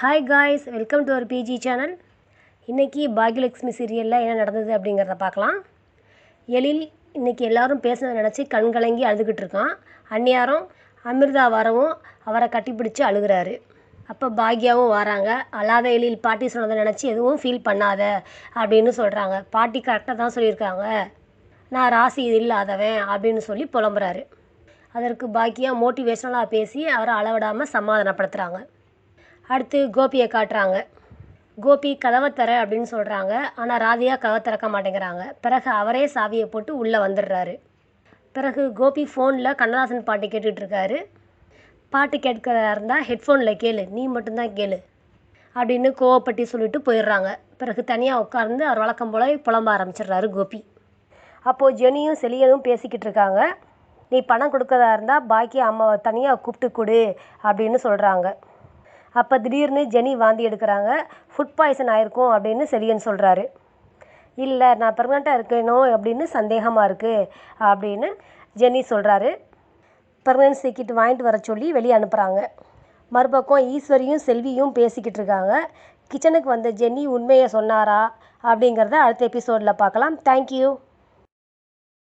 Hi guys welcome to our BG channel இன்றைக்கி பாக்யலக்ஷ்மி சீரியலில் என்ன நடந்தது அப்படிங்கிறத பார்க்கலாம். எழில் இன்றைக்கி எல்லாரும் பேசுனதை நினச்சி கண்கலங்கி அழுதுகிட்டு இருக்கான். அந்நியாரம் அமிர்தா வரவும் அவரை கட்டிப்பிடிச்சு அழுகிறாரு. அப்போ பாக்யாவும் வராங்க. அழாத எழில் பாட்டி சொன்னதை நினச்சி எதுவும் ஃபீல் பண்ணாத அப்படின்னு சொல்கிறாங்க பாட்டி கரெக்டாக தான் சொல்லியிருக்காங்க. நான் ராசி இது இல்லாதவன் அப்படின்னு சொல்லி புலம்புறாரு. அதற்கு பாக்கியா மோட்டிவேஷ்னலாக பேசி அவரை அளவிடாமல் சமாதானப்படுத்துகிறாங்க அடுத்து கோபியை காட்டுறாங்க. கோபி கதவை தர அப்படின்னு சொல்கிறாங்க ஆனால் ராதியா கதவை திறக்க மாட்டேங்கிறாங்க. பிறகு அவரே சாவியை போட்டு உள்ளே வந்துடுறாரு. பிறகு கோபி ஃபோனில் கண்ணதாசன் பாட்டு கேட்டுட்ருக்காரு பாட்டு கேட்கிறதா இருந்தால் ஹெட்ஃபோனில் கேளு. நீ மட்டும்தான் கேளு. அப்படின்னு கோவப்பட்டி சொல்லிட்டு போயிடுறாங்க. பிறகு தனியாக உட்கார்ந்து அவர் வழக்கம் போல் புலம்ப ஆரம்பிச்சிடுறாரு கோபி. அப்போது ஜெனியும் செலியனும் பேசிக்கிட்டு இருக்காங்க. நீ பணம் கொடுக்கறதா இருந்தால் பாக்கி அம்மாவை தனியாக கூப்பிட்டு கொடு அப்படின்னு சொல்கிறாங்க அப்போ திடீர்னு ஜெனி வாந்தி எடுக்கிறாங்க. ஃபுட் பாய்சன் ஆயிருக்கும் அப்படின்னு செலியன் சொல்கிறாரு இல்லை நான் ப்ரெக்னெண்ட்டாக இருக்கேனோ அப்படின்னு சந்தேகமாக இருக்குது அப்படின்னு ஜெனி சொல்கிறாரு ப்ரெக்னன்சி கிட் வாங்கிட்டு வர சொல்லி வெளியே அனுப்புகிறாங்க மறுபக்கம் ஈஸ்வரியும் செல்வியும் பேசிக்கிட்டு இருக்காங்க. கிச்சனுக்கு வந்த ஜென்னி உண்மையை சொன்னாரா அப்படிங்கிறத அடுத்த எபிசோடில் பார்க்கலாம். தேங்க்யூ